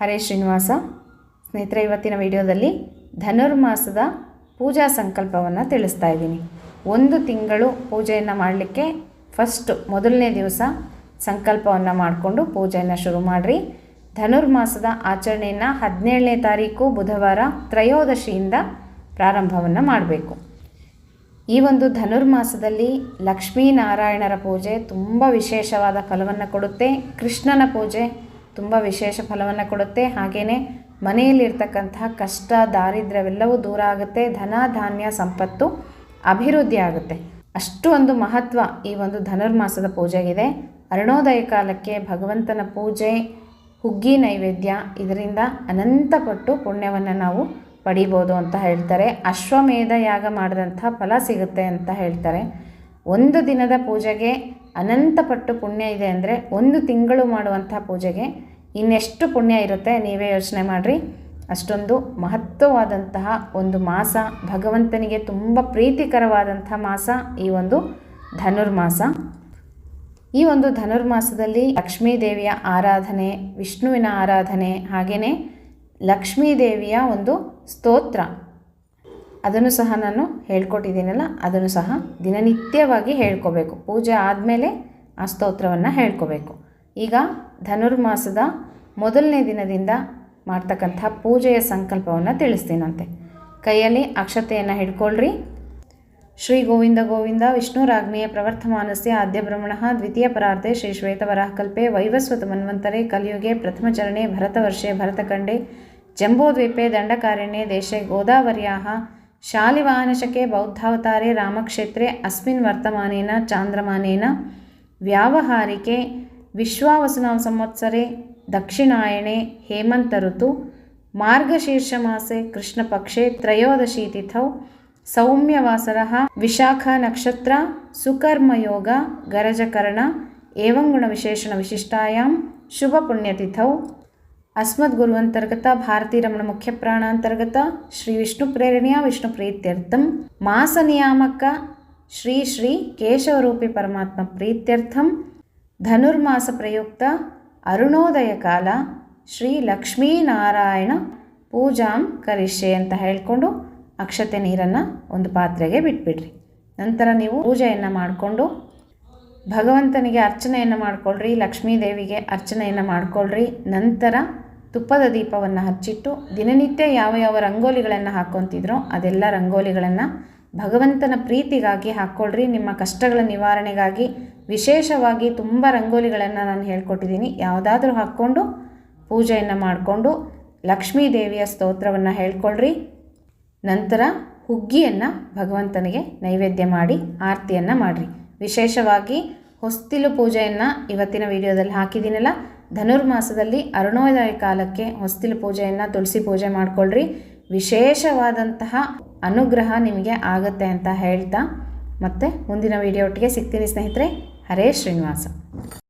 ಹರೇ ಶ್ರೀನಿವಾಸ. ಸ್ನೇಹಿತರೆ, ಇವತ್ತಿನ ವಿಡಿಯೋದಲ್ಲಿ ಧನುರ್ಮಾಸದ ಪೂಜಾ ಸಂಕಲ್ಪವನ್ನು ತಿಳಿಸ್ತಾ ಇದ್ದೀನಿ. ಒಂದು ತಿಂಗಳು ಪೂಜೆಯನ್ನು ಮಾಡಲಿಕ್ಕೆ ಫಸ್ಟ್ ಮೊದಲನೇ ದಿವಸ ಸಂಕಲ್ಪವನ್ನು ಮಾಡಿಕೊಂಡು ಪೂಜೆಯನ್ನು ಶುರು ಮಾಡಿರಿ. ಧನುರ್ಮಾಸದ ಆಚರಣೆಯನ್ನು ಹದಿನೇಳನೇ ತಾರೀಕು, ಬುಧವಾರ, ತ್ರಯೋದಶಿಯಿಂದ ಪ್ರಾರಂಭವನ್ನು ಮಾಡಬೇಕು. ಈ ಒಂದು ಧನುರ್ಮಾಸದಲ್ಲಿ ಲಕ್ಷ್ಮೀನಾರಾಯಣರ ಪೂಜೆ ತುಂಬ ವಿಶೇಷವಾದ ಫಲವನ್ನು ಕೊಡುತ್ತೆ. ಕೃಷ್ಣನ ಪೂಜೆ ತುಂಬ ವಿಶೇಷ ಫಲವನ್ನು ಕೊಡುತ್ತೆ. ಹಾಗೆಯೇ ಮನೆಯಲ್ಲಿರ್ತಕ್ಕಂತಹ ಕಷ್ಟ, ದಾರಿದ್ರ್ಯವೆಲ್ಲವೂ ದೂರ ಆಗುತ್ತೆ. ಧನ ಧಾನ್ಯ ಸಂಪತ್ತು ಅಭಿವೃದ್ಧಿ ಆಗುತ್ತೆ. ಅಷ್ಟು ಒಂದು ಮಹತ್ವ ಈ ಒಂದು ಧನುರ್ಮಾಸದ ಪೂಜೆಗಿದೆ. ಅರುಣೋದಯ ಕಾಲಕ್ಕೆ ಭಗವಂತನ ಪೂಜೆ, ಹುಗ್ಗಿ ನೈವೇದ್ಯ, ಇದರಿಂದ ಅನಂತಪಟ್ಟು ಪುಣ್ಯವನ್ನು ನಾವು ಪಡಿಬೋದು ಅಂತ ಹೇಳ್ತಾರೆ. ಅಶ್ವಮೇಧ ಯಾಗ ಮಾಡಿದಂಥ ಫಲ ಸಿಗುತ್ತೆ ಅಂತ ಹೇಳ್ತಾರೆ. ಒಂದು ದಿನದ ಪೂಜೆಗೆ ಅನಂತಪಟ್ಟು ಪುಣ್ಯ ಇದೆ ಅಂದರೆ ಒಂದು ತಿಂಗಳು ಮಾಡುವಂಥ ಪೂಜೆಗೆ ಇನ್ನೆಷ್ಟು ಪುಣ್ಯ ಇರುತ್ತೆ ನೀವೇ ಯೋಚನೆ ಮಾಡಿರಿ. ಅಷ್ಟೊಂದು ಮಹತ್ವವಾದಂತಹ ಒಂದು ಮಾಸ, ಭಗವಂತನಿಗೆ ತುಂಬ ಪ್ರೀತಿಕರವಾದಂಥ ಮಾಸ ಈ ಒಂದು ಧನುರ್ಮಾಸ. ಈ ಒಂದು ಧನುರ್ಮಾಸದಲ್ಲಿ ಲಕ್ಷ್ಮೀ ದೇವಿಯ ಆರಾಧನೆ, ವಿಷ್ಣುವಿನ ಆರಾಧನೆ ಹಾಗೆಯೇ ಲಕ್ಷ್ಮೀ ದೇವಿಯ ಒಂದು ಸ್ತೋತ್ರ. ಅದನ್ನು ಸಹ ನಾನು ಹೇಳ್ಕೊಟ್ಟಿದ್ದೀನಲ್ಲ, ಅದನ್ನು ಸಹ ದಿನನಿತ್ಯವಾಗಿ ಹೇಳ್ಕೋಬೇಕು. ಪೂಜೆ ಆದಮೇಲೆ ಆ ಸ್ತೋತ್ರವನ್ನು ಹೇಳ್ಕೋಬೇಕು. ಈಗ ಧನುರ್ಮಾಸದ ಮೊದಲನೇ ದಿನದಿಂದ ಮಾಡ್ತಕ್ಕಂಥ ಪೂಜೆಯ ಸಂಕಲ್ಪವನ್ನು ತಿಳಿಸ್ತೀನಂತೆ. ಕೈಯಲ್ಲಿ ಅಕ್ಷತೆಯನ್ನು ಹಿಡ್ಕೊಳ್ರಿ. ಶ್ರೀ ಗೋವಿಂದ ಗೋವಿಂದ ವಿಷ್ಣುರಾಜ್ಞೆಯ ಪ್ರವರ್ತಮಾನಸ್ಯ ಆದ್ಯ ಬ್ರಹ್ಮಣ ದ್ವಿತೀಯ ಪರಾರ್ಧೆ ಶ್ರೀ ಶ್ವೇತವರಾಹಕಲ್ಪೆ ವೈವಸ್ವತ ಮನ್ವಂತರೆ ಕಲಿಯುಗೆ ಪ್ರಥಮಚರಣೆ ಭರತವರ್ಷೆ ಭರತಖಂಡೆ ಜಂಬೋದ್ವೀಪೆ ದಂಡಕಾರಣ್ಯೆ ದೇಶೆ ಗೋದಾವರ್ಯಾ ಶಾಲಿವಾಹನಶಕೆ ಬೌದ್ಧಾವತಾರೆ ರಾಮಕ್ಷೇತ್ರೆ ಅಸ್ಮಿನ್ ವರ್ತಮಾನೇನ ಚಾಂದ್ರಮಾನೇನ ವ್ಯಾವಹಾರಿಕೆ ವಿಶ್ವಾವಸುನ ಸಂವತ್ಸರೆ, ದಕ್ಷಿಣಾಯಣೆ ಹೇಮಂತ ಋತು ಮಾರ್ಗಶೀರ್ಷಮಾಸೆ, ಕೃಷ್ಣಪಕ್ಷೆ, ತ್ರಯೋದಶಿ ತಿಥೌ, ಸೌಮ್ಯವಾಸರ, ವಿಶಾಖ ನಕ್ಷತ್ರ, ಸುಕರ್ಮಯೋಗ, ಗರಜಕರ್ಣ, ಏವಂಗುಣ ವಿಶೇಷಣ ವಿಶಿಷ್ಟಾಯಾಮ್ ಶುಭ ಪುಣ್ಯತಿಥೌ ಅಸ್ಮದ್ಗುರುವಂತರ್ಗತ ಭಾರತೀ ರಮಣ ಮುಖ್ಯ ಪ್ರಾಣಾಂತರ್ಗತ, ಶ್ರೀ ವಿಷ್ಣು ಧನುರ್ಮಾಸ ಪ್ರಯುಕ್ತ ಅರುಣೋದಯ ಕಾಲ ಶ್ರೀ ಲಕ್ಷ್ಮೀನಾರಾಯಣ ಪೂಜಾಂ ಕರಿಷೆ ಅಂತ ಹೇಳಿಕೊಂಡು ಅಕ್ಷತೆ ನೀರನ್ನು ಒಂದು ಪಾತ್ರೆಗೆ ಬಿಟ್ಬಿಡ್ರಿ. ನಂತರ ನೀವು ಪೂಜೆಯನ್ನು ಮಾಡಿಕೊಂಡು ಭಗವಂತನಿಗೆ ಅರ್ಚನೆಯನ್ನು ಮಾಡಿಕೊಳ್ಳ್ರಿ ಲಕ್ಷ್ಮೀ ದೇವಿಗೆ ಅರ್ಚನೆಯನ್ನು ಮಾಡಿಕೊಳ್ಳ್ರಿ ನಂತರ ತುಪ್ಪದ ದೀಪವನ್ನು ಹಚ್ಚಿಟ್ಟು ದಿನನಿತ್ಯ ಯಾವ ಯಾವ ರಂಗೋಲಿಗಳನ್ನು ಹಾಕ್ಕೊತಿದ್ರೋ ಅದೆಲ್ಲ ರಂಗೋಲಿಗಳನ್ನು ಭಗವಂತನ ಪ್ರೀತಿಗಾಗಿ ಹಾಕ್ಕೊಳ್ರಿ, ನಿಮ್ಮ ಕಷ್ಟಗಳ ನಿವಾರಣೆಗಾಗಿ ವಿಶೇಷವಾಗಿ ತುಂಬ ರಂಗೋಲಿಗಳನ್ನು ನಾನು ಹೇಳ್ಕೊಟ್ಟಿದ್ದೀನಿ. ಯಾವುದಾದ್ರೂ ಹಾಕ್ಕೊಂಡು ಪೂಜೆಯನ್ನು ಮಾಡಿಕೊಂಡು ಲಕ್ಷ್ಮೀ ದೇವಿಯ ಸ್ತೋತ್ರವನ್ನು ಹೇಳ್ಕೊಳ್ರಿ. ನಂತರ ಹುಗ್ಗಿಯನ್ನು ಭಗವಂತನಿಗೆ ನೈವೇದ್ಯ ಮಾಡಿ ಆರತಿಯನ್ನು ಮಾಡಿರಿ. ವಿಶೇಷವಾಗಿ ಹೊಸ್ತಿಲು ಪೂಜೆಯನ್ನು ಇವತ್ತಿನ ವಿಡಿಯೋದಲ್ಲಿ ಹಾಕಿದ್ದೀನಲ್ಲ, ಧನುರ್ಮಾಸದಲ್ಲಿ ಅರುಣೋದಯ ಕಾಲಕ್ಕೆ ಹೊಸ್ತಿಲು ಪೂಜೆಯನ್ನು ತುಳಸಿ ಪೂಜೆ ಮಾಡಿಕೊಳ್ಳ್ರಿ ವಿಶೇಷವಾದಂತಹ ಅನುಗ್ರಹ ನಿಮಗೆ ಆಗುತ್ತೆ ಅಂತ ಹೇಳ್ತಾ ಮತ್ತೆ ಮುಂದಿನ ವಿಡಿಯೋ ಒಟ್ಟಿಗೆ ಸಿಗ್ತೀನಿ ಸ್ನೇಹಿತರೆ. ಹರೇ ಶ್ರೀನಿವಾಸ.